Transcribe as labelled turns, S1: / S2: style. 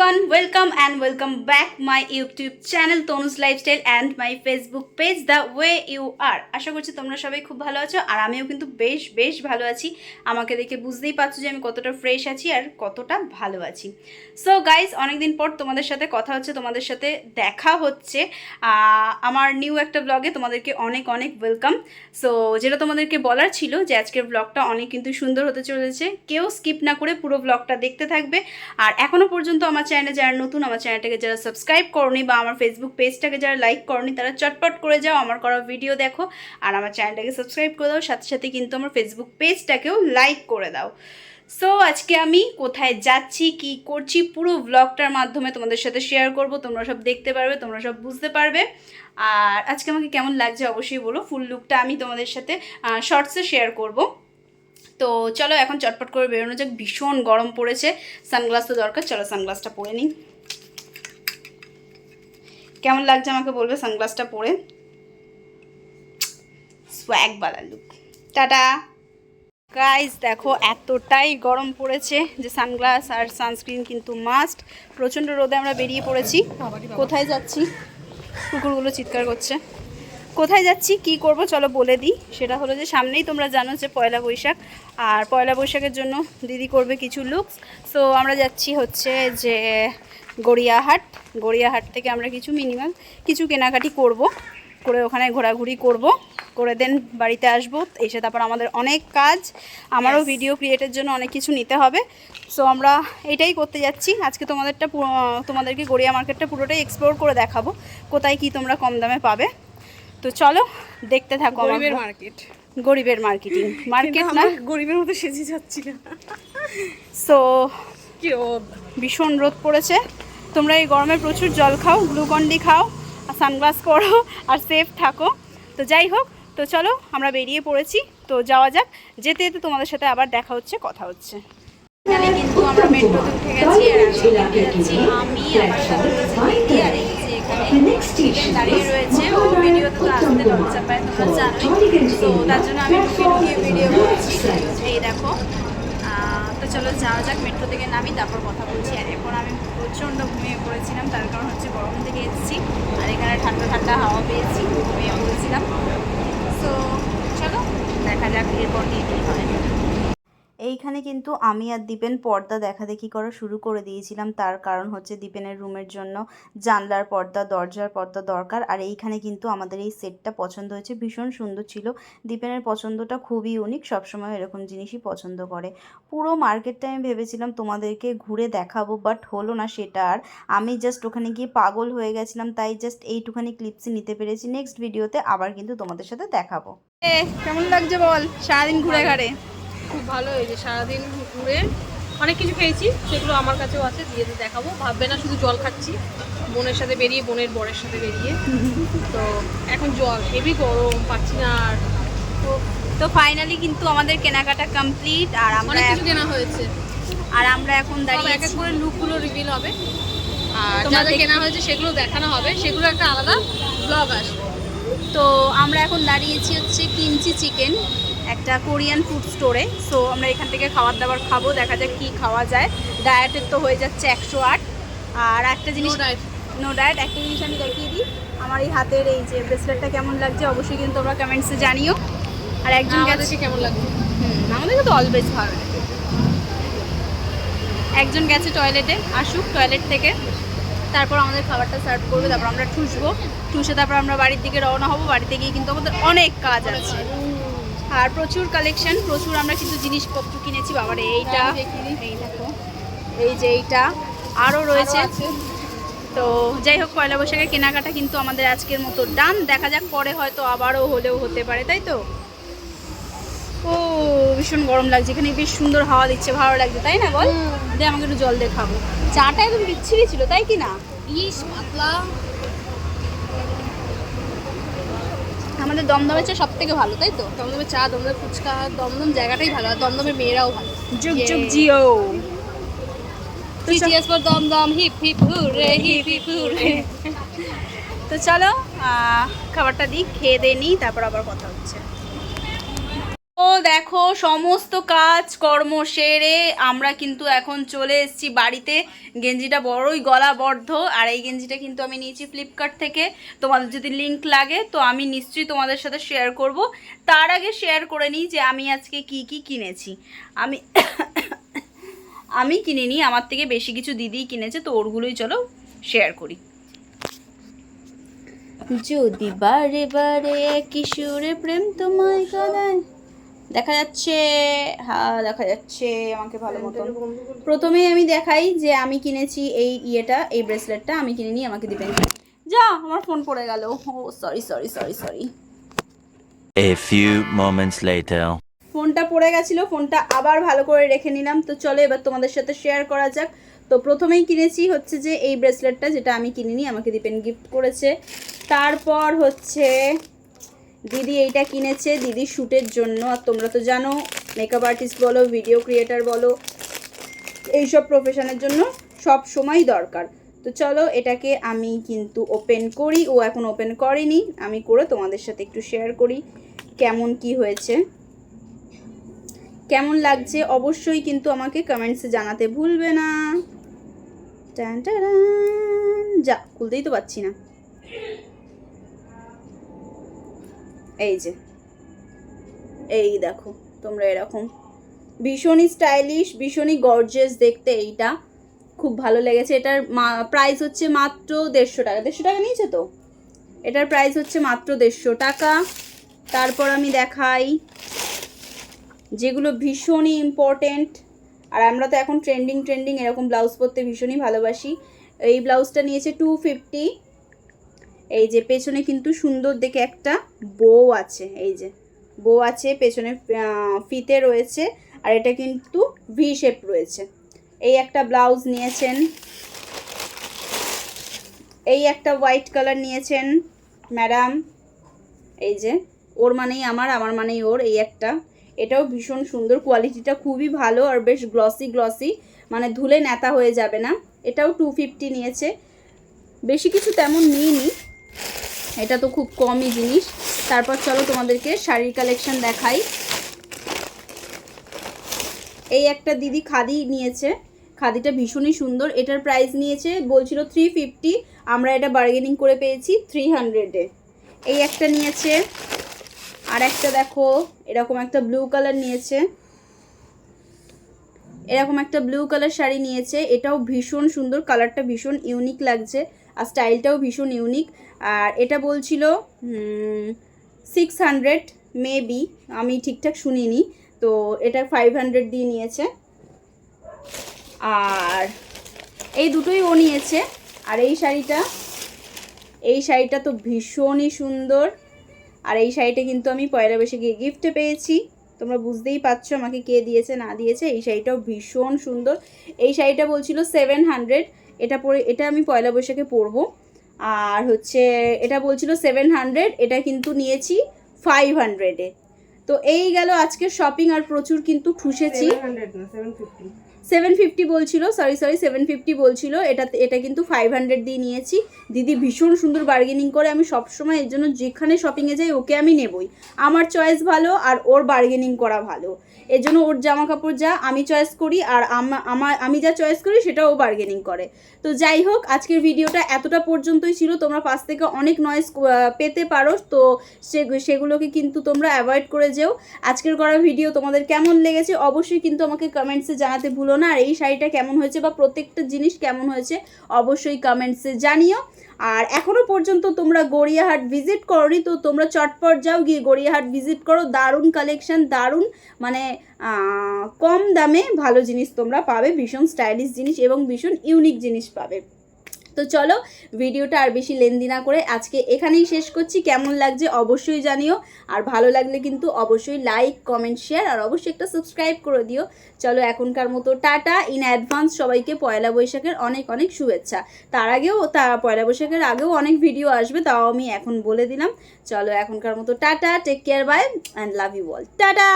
S1: everyone. Welcome and welcome back my youtube channel, tonus lifestyle and my facebook page, the way you are. আশা করছি তোমরা সবাই খুব ভালো আছো আর আমিও কিন্তু বেশ বেশ ভালো আছি। আমাকে দেখে বুঝতেই পারছ যে আমি কতটা ফ্রেশ আছি আর কতটা ভালো আছি। সো গাইজ অনেকদিন পর তোমাদের সাথে কথা হচ্ছে, তোমাদের সাথে দেখা হচ্ছে। আমার নিউ একটা ব্লগে তোমাদেরকে অনেক অনেক ওয়েলকাম সো যেটা তোমাদেরকে বলার ছিল যে আজকের ব্লগটা অনেক কিন্তু সুন্দর হতে চলেছে। কেউ স্কিপ না করে পুরো ব্লগটা দেখতে থাকবে। আর এখনও পর্যন্ত আমার চ্যানেলে যারা নতুন, আমার চ্যানেলটাকে যারা সাবস্ক্রাইব করনি বা আমার ফেসবুক পেজটাকে যারা লাইক করনি, তারা চটপট করে যাও, আমার করা ভিডিও দেখো। আর আমার চ্যানেলটাকে সাবস্ক্রাইব করে দাও, সাথে সাথে কিন্তু আমার ফেসবুক পেজটাকেও লাইক করে দাও। সো আজকে আমি কোথায় যাচ্ছি, কি করছি, পুরো ব্লগটার মাধ্যমে তোমাদের সাথে শেয়ার করব, তোমরা সব দেখতে পারবে, তোমরা সব বুঝতে পারবে। আর আজকে আমাকে কেমন লাগছে অবশ্যই বলো ফুল লুকটা আমি তোমাদের সাথে শর্টসে শেয়ার করব। তো চলো এখন চটপট করে বেরোনো যাক। ভীষণ গরম পড়েছে। সানগ্লাস তো দরকার, চলো সানগ্লাসটা পরে নিই। কেমন লাগছে আমাকে বলবে? সানগ্লাসটা পরে। সোয়াগ বালা লুক টাটা। গাইজ দেখো, এতটাই গরম পড়েছে যে সানগ্লাস আর সানস্ক্রিন কিন্তু মাস্ট প্রচণ্ড রোদে আমরা বেরিয়ে পড়েছি। কোথায় যাচ্ছি? কুকুরগুলো চিৎকার করছে। কোথায় যাচ্ছি কি করব চলো বলে দিই। সেটা হলো যে সামনেই তোমরা জানো যে পয়লা বৈশাখ। আর পয়লা বৈশাখের জন্য দিদি করবে কিছু লুকস সো আমরা যাচ্ছি হচ্ছে যে গড়িয়াহাট। গড়িয়াহাট থেকে আমরা কিছু মিনিমাম কিছু কেনাকাটি করব। করে ওখানে ঘোরাঘুরি করব। করে দেন বাড়িতে আসব। এসে তারপর আমাদের অনেক কাজ। আমারও ভিডিও ক্রিয়েটের জন্য অনেক কিছু নিতে হবে। সো আমরা এটাই করতে যাচ্ছি। আজকে তোমাদেরটা তোমাদেরকে গড়িয়া মার্কেটটা পুরোটাই এক্সপ্লোর করে দেখাবো। কোথায় কি তোমরা কম দামে পাবে। তো চলো দেখতে থাকো
S2: গরিবের মার্কেট
S1: গরিবের মার্কেটিং মার্কেট না?
S2: গরিবের মতো সেজে যাচ্ছি না।
S1: সো ভীষণ রোদ পড়েছে। তোমরা এই গরমে প্রচুর জল খাও গ্লুকন্ডি খাও আর সানগ্লাস করো আর সেফ থাকো। তো যাই হোক তো চলো আমরা বেরিয়ে পড়েছি। তো যাওয়া যাক যেতে যেতে তোমাদের সাথে আবার দেখা হচ্ছে কথা হচ্ছে। কিন্তু আমরা মেট্রোতে উঠে গেছি আর আমি আমার সাথে রয়েছে দিদি আর এই যে এখানে চিকেন দাঁড়িয়ে রয়েছে ও ভিডিওতে তো আসতে লজ্জা পায় তোমরা জানোই তো তার জন্য আমি ঢুকে ভিডিও করছি। এই দেখো তো চলো যাওয়া যাক মেট্রো থেকে নামি তারপর কথা বলছি। আর এরপর আমি প্রচণ্ড ঘুমিয়ে পড়েছিলাম তার কারণ হচ্ছে গরম থেকে এসেছি। আর এখানে ঠান্ডা ঠান্ডা হাওয়া পেয়েছি ঘুমিয়ে পড়েছিলাম। তো চলো দেখা যাক এরপর কী হয়। এইখানে কিন্তু আমি আর দীপেন পর্দা দেখাদেখি করা শুরু করে দিয়েছিলাম। তার কারণ হচ্ছে দীপেনের রুমের জন্য জানলার পর্দা দরজার পর্দা দরকার। আর এইখানে কিন্তু আমাদের এই সেটটা পছন্দ হয়েছে। ভীষণ সুন্দর ছিল। দীপেনের পছন্দটা খুবই ইউনিক সবসময় এরকম জিনিসই পছন্দ করে। পুরো মার্কেটটা আমি ভেবেছিলাম তোমাদেরকে ঘুরে দেখাবো বাট হলো না সেটা আর। আমি জাস্ট ওখানে গিয়ে পাগল হয়ে গেছিলাম তাই জাস্ট এইটুখানি ক্লিপসই নিতে পেরেছি। নেক্সট ভিডিওতে আবার কিন্তু তোমাদের সাথে দেখাবো। কেমন লাগছে বল? সারাদিন ঘুরে ঘাড়ে
S2: খুব ভালো হয়েছে সারাদিন ঘুরে অনেক কিছু খেয়েছি সেগুলো আমার কাছেও আছে দিয়ে দিয়ে দেখাবো। ভাববে না শুধু জল খাচ্ছি বোনের সাথে বেরিয়ে বোনের বরের সাথে বেরিয়ে। তো এখন জল হেভি গরম পাচ্ছি না আর। তো
S1: তো ফাইনালি কিন্তু আমাদের কেনাকাটা কমপ্লিট আর আমরা
S2: কিছু কেনা হয়েছে।
S1: আর আমরা এখন দাঁড়িয়ে
S2: এক এক করে লুকগুলো রিভিল হবে। আর
S1: তোমরা
S2: যা যা কেনা হয়েছে সেগুলো দেখানো হবে। সেগুলো একটা আলাদা ব্লগ আসবে।
S1: তো আমরা এখন দাঁড়িয়েছি হচ্ছে কিমচি চিকেন। একটা কোরিয়ান ফুড স্টোরে। সো আমরা এখান থেকে খাবার দাবার খাব দেখা যাক কি খাওয়া যায়। ডায়েটের তো হয়ে যাচ্ছে একশো আট। আর একটা জিনিস. নো ডায়েট একটা জিনিস আমি দেখিয়ে দিই। আমার এই হাতের এই যে ব্রেসলেটটা কেমন লাগছে অবশ্যই কিন্তু তোমরা কমেন্টসে জানিও। আর একজন গেছে
S2: কেমন লাগবে
S1: হুম, আমাদেরকে তো অলওয়েজ ভালো লাগে। একজন গেছে টয়লেটে আসুক টয়লেট থেকে। তারপর আমাদের খাবারটা সার্ভ করবে তারপর আমরা ঠুসবো। ঠুসে তারপর আমরা বাড়ির দিকে রওনা হব। বাড়িতে গিয়ে কিন্তু আমাদের অনেক কাজ আছে। আর প্রচুর কালেকশন প্রচুর আমরা কিন্তু জিনিসপত্র কিনেছি বাবারে এইটা
S2: হ্যাঁ,
S1: এই দেখো এই যে এইটা আরও রয়েছে। তো যাই হোক পয়লা বৈশাখের কেনাকাটা কিন্তু আমাদের আজকের মতো ডান। দেখা যাক পরে হয়তো আবারও হলেও হতে পারে তাই তো? ও ভীষণ গরম লাগছে এখানে বেশ সুন্দর হাওয়া দিচ্ছে ভালো লাগছে তাই না বল? দে আমাকে একটু জল দিয়ে খাব। চাটা একদম বিচ্ছিরি ছিল তাই কি না?
S2: ইস পাতলা।
S1: আমাদের দমদমের চা সব থেকে ভালো তাই তো?
S2: দমদমের চা দমদমের ফুচকা দমদম জায়গাটাই ভালো আর দমদমের মেয়েরাও ভালো।
S1: যুগ. যুগ Jio.
S2: TTS for Dumdum hip hip hurray hip hip hurray
S1: তো চলো আহ, খাবারটা দিই খেয়ে দিয়ে নিই তারপর আবার কথা হচ্ছে। ও দেখো, সমস্ত কাজ কর্ম সেরে আমরা কিন্তু এখন চলে এসেছি বাড়িতে। গেঞ্জিটা বড়ই গলাবদ্ধ, আর এই গেঞ্জিটা কিন্তু আমি নিয়েছি ফ্লিপকার্ট থেকে। তোমাদের যদি লিংক লাগে, তো আমি নিশ্চয়ই তোমাদের সাথে শেয়ার করব। তার আগে শেয়ার করে নিই যে আমি আজকে কি কি কিনেছি। আমি আমি কিনিনি, আমার থেকে বেশি কিছু দিদিই কিনেছে, তো ওরগুলোই চলো শেয়ার করি। যদি বারে বারে কিশোরে প্রেম তোমায় কাদায় দেখা যাচ্ছে হ্যাঁ দেখা যাচ্ছে আমাকে ভালো মতন। প্রথমেই আমি দেখাই যে আমি কিনেছি এই ইয়েটা এই ব্রেসলেটটা আমি কিনিনি আমাকে দিবেন যা আমার ফোন পড়ে গেল। ও sorry sorry sorry sorry
S3: A few moments later.
S1: ফোনটা পড়ে গেছিল ফোনটা আবার ভালো করে রেখে নিলাম। তো চলো এবার তোমাদের সাথে শেয়ার করা যাক। তো প্রথমেই কিনেছি হচ্ছে যে এই ব্রেসলেটটা যেটা আমি কিনিনি আমাকে দীপেন গিফট করেছে। তারপর হচ্ছে দিদি এইটা কিনেছে, দিদি শ্যুটের জন্য। আর তোমরা তো জানো মেকআপ আর্টিস্ট বলো ভিডিও ক্রিয়েটার বলো, এইসব প্রফেশনের জন্য সব সময় দরকার। তো চলো, এটাকে আমি কিন্তু ওপেন করি। ও এখন ওপেন করেনি। আমি করে তোমাদের সাথে একটু শেয়ার করি কেমন কি হয়েছে। কেমন লাগছে অবশ্যই কিন্তু আমাকে কমেন্টসে জানাতে ভুলবে না। যা, খুলতেই তো পাচ্ছি না। এই যে, এই দেখো, তোমরা এরকম। ভীষণই স্টাইলিশ ভীষণই গর্জেস দেখতে এইটা। খুব ভালো লেগেছে। এটার প্রাইস হচ্ছে মাত্র দেড়শো টাকা। দেড়শো টাকা নিয়েছে তো? এটার প্রাইস হচ্ছে মাত্র দেড়শো টাকা। তারপর আমি দেখাই, যেগুলো ভীষণই ইম্পর্টেন্ট আর আমরা তো এখন ট্রেন্ডিং ট্রেন্ডিং এরকম ব্লাউজ পরতে ভীষণই ভালোবাসি। এই ব্লাউজটা নিয়েছে টু ফিফটি এই যে পেছনে কিন্তু সুন্দর দেখে একটা বউ আছে, এই যে। বউ আছে, পেছনে ফিতে রয়েছে, আর এটা কিন্তু ভি শেপ রয়েছে। এই একটা ব্লাউজ নিয়েছেন, এই একটা হোয়াইট কালার নিয়েছেন ম্যাডাম এই যে। ওর মানেই আমার আমার মানেই ওর, এই একটা। এটাও ভীষণ সুন্দর কোয়ালিটিটা খুবই ভালো, আর বেশ গ্লসি গ্লসি মানে ধুলে নেতা হয়ে যাবে না। এটাও টু ফিফটি নিয়েছে। বেশি কিছু তেমন নিইনি। এটা তো খুব কমই জিনিস। তারপর চলো তোমাদেরকে শাড়ির কালেকশন দেখাই। এই একটা দিদি খাদি নিয়েছে। খাদিটা ভীষণই সুন্দর। এটার প্রাইস নিয়েছে, বলছিল থ্রি ফিফটি আমরা এটা বার্গেনিং করে পেয়েছি থ্রি হান্ড্রেডে এই একটা নিয়েছে। আর একটা দেখো, এরকম একটা ব্লু কালার নিয়েছে। এরকম একটা ব্লু কালার শাড়ি নিয়েছে। এটাও ভীষণ সুন্দর। কালারটা ভীষণ ইউনিক লাগছে। আর স্টাইলটাও ভীষণ ইউনিক আর এটা বলছিল সিক্স হান্ড্রেড মেবি আমি ঠিকঠাক শুনিনি। তো এটা ফাইভ হান্ড্রেড দিয়ে নিয়েছে। আর এই দুটোই ও নিয়েছে। আর এই শাড়িটা এই শাড়িটা তো ভীষণই সুন্দর। আর এই শাড়িটা কিন্তু আমি পয়লা বৈশাখে গিফটে পেয়েছি। তোমরা বুঝতেই পারছ আমাকে কে দিয়েছে, না দিয়েছে। এই শাড়িটাও ভীষণ সুন্দর। এই শাড়িটা বলছিল সেভেন হান্ড্রেড এটা পরে, এটা আমি পয়লা বৈশাখে পরবো। আর হচ্ছে, এটা বলছিল সেভেন হান্ড্রেড এটা কিন্তু নিয়েছি ফাইভ হান্ড্রেডে তো এই গেল আজকের শপিং আর প্রচুর কিন্তু ঠুসেছি সেভেন ফিফটি বলছিল সরি সরি সেভেন ফিফটি বলছিল, এটা এটা কিন্তু ফাইভ হান্ড্রেড দিয়ে নিয়েছি। দিদি ভীষণ সুন্দর বার্গেনিং করে, আমি সবসময় এর জন্য যেখানে শপিংয়ে যাই, ওকে আমি নেবই। আমার চয়েস ভালো আর ওর বার্গেনিং করা ভালো। এর জন্য ওর জামা কাপড় যা আমি চয়েস করি আর আমা- আমার আমি যা চয়েস করি, সেটা ও বার্গেনিং করে। তো যাই হোক, আজকের ভিডিওটা এতটা পর্যন্তই ছিল। তোমরা পাশ থেকে অনেক নয়েজ পেতে পারো। তো সে, সেগুলোকে কিন্তু তোমরা অ্যাভয়েড করে যেও। আজকের করা ভিডিও তোমাদের কেমন লেগেছে, অবশ্যই কিন্তু আমাকে কমেন্টসে জানাতে ভুলো না আর এই শাড়িটা কেমন হয়েছে বা প্রত্যেকটা জিনিস কেমন হয়েছে অবশ্যই কমেন্টসে জানিও। আর এখনও পর্যন্ত তোমরা গড়িয়াহাট ভিজিট করনি, তো তোমরা চটপট যাও, গিয়ে গড়িয়াহাট ভিজিট করো। দারুণ কালেকশন দারুণ মানে কম দামে ভালো জিনিস তোমরা পাবে, ভীষণ স্টাইলিশ জিনিস এবং ভীষণ ইউনিক জিনিস পাবে। তো চলো ভিডিওটা আর বেশি লেন্দি না করে আজকে এখানেই শেষ করছি। কেমন লাগছে অবশ্যই জানিও। আর ভালো লাগলে কিন্তু অবশ্যই লাইক কমেন্ট শেয়ার আর অবশ্যই একটা সাবস্ক্রাইব করে দিও। চলো এখনকার মতো টাটা। ইন অ্যাডভান্স সবাইকে পয়লা বৈশাখের অনেক অনেক শুভেচ্ছা। তার আগেও তা পয়লা বৈশাখের আগেও অনেক ভিডিও আসবে, তাও আমি এখন বলে দিলাম। চলো এখনকার মতো tata take care bye and love you all tata!